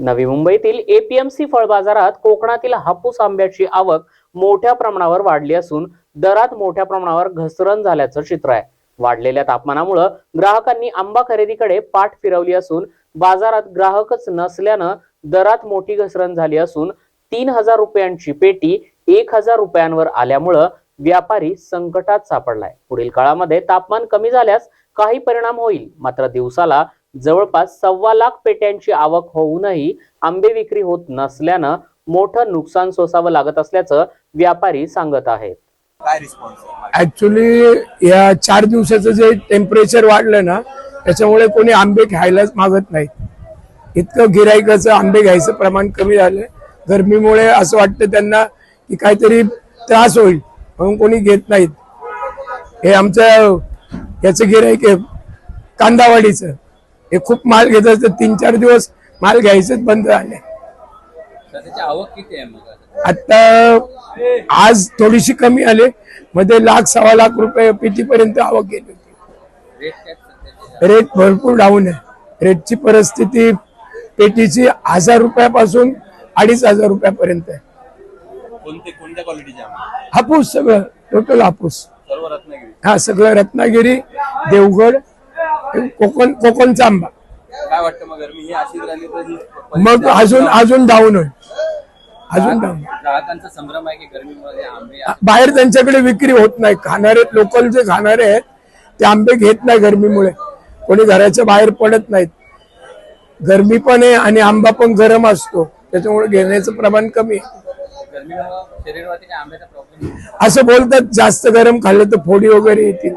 नवी मुंबईतील एपीएमसी फळ बाजारात कोकणातील हापूस आंब्याची आवक मोठ्या प्रमाणावर वाढली असून दरात मोठ्या प्रमाणावर घसरण झाल्याचं चित्र आहे. वाढलेल्या तापमानामुळं ग्राहकांनी आंबा खरेदीकडे पाठ फिरवली असून बाजारात ग्राहकच नसल्यानं दरात मोठी घसरण झाली असून तीन हजार रुपयांची पेटी एक हजार रुपयांवर आल्यामुळं व्यापारी संकटात सापडलाय. पुढील काळामध्ये तापमान कमी झाल्यास काही परिणाम होईल. मात्र दिवसाला जवळपास सव्वा लाख पेट्यांची आवक होऊनही आंबे विक्री होत नसल्यानं मोठं नुकसान सोसावं लागत असल्याचं व्यापारी सांगत आहेत. काय रिस्पॉन्स ऍक्च्युली या चार दिवसाचं जे टेम्परेचर वाढलं ना त्याच्यामुळे कोणी आंबे खायलाच मागत नाहीत इतकं गिरायकाचं आंबे घ्यायचं प्रमाण कमी झालंय गरमीमुळे असं वाटतं त्यांना की काहीतरी त्रास होईल म्हणून कोणी घेत नाहीत. हे आमचं याचं गिरायक आहे कांदावाडीचं. हे खूप माल घेत असतं तीन चार दिवस माल घ्यायचंच बंद झाले. त्याची आवक किती आहे मग? आता आज थोडीशी कमी आली. मध्ये लाख सव्वा लाख रुपये पेटीपर्यंत आवक गेली होती. रेट काय सध्याचे? रेट भरपूर डाऊन आहे. रेटची परिस्थिती पेटीची हजार रुपयापासून अडीच हजार रुपयापर्यंत आहे. कोणते कोणत्या क्वालिटीचे आंबे हापूस सगळं टोटल हापूस. सर्व रत्नागिरी. हा सगळं रत्नागिरी देवगड कोकण कोकणचा आंबा काय वाटतं मग गरमी? ही अशीच राहिली तर ही मग अजून अजून डाऊन होईल. अजून डाऊन ग्राहकांचा संभ्रम आहे की गरमीमध्ये आंबे बाहेर त्यांच्याकडे विक्री होत नाही. खाणारे लोकल जे खाणारे आहेत ते आंबे घेत नाही गरमीमुळे. कोणी घराच्या बाहेर पडत नाहीत. गरमी पण आहे आणि आंबा पण गरम असतो. त्याच्यामुळे घेण्याचं प्रमाण कमी आहे. गरमीमुळे शरीरवरती काय आंब्याचा प्रॉब्लेम असं बोलतात जास्त गरम खाल्लं तर फोडी वगैरे येतील.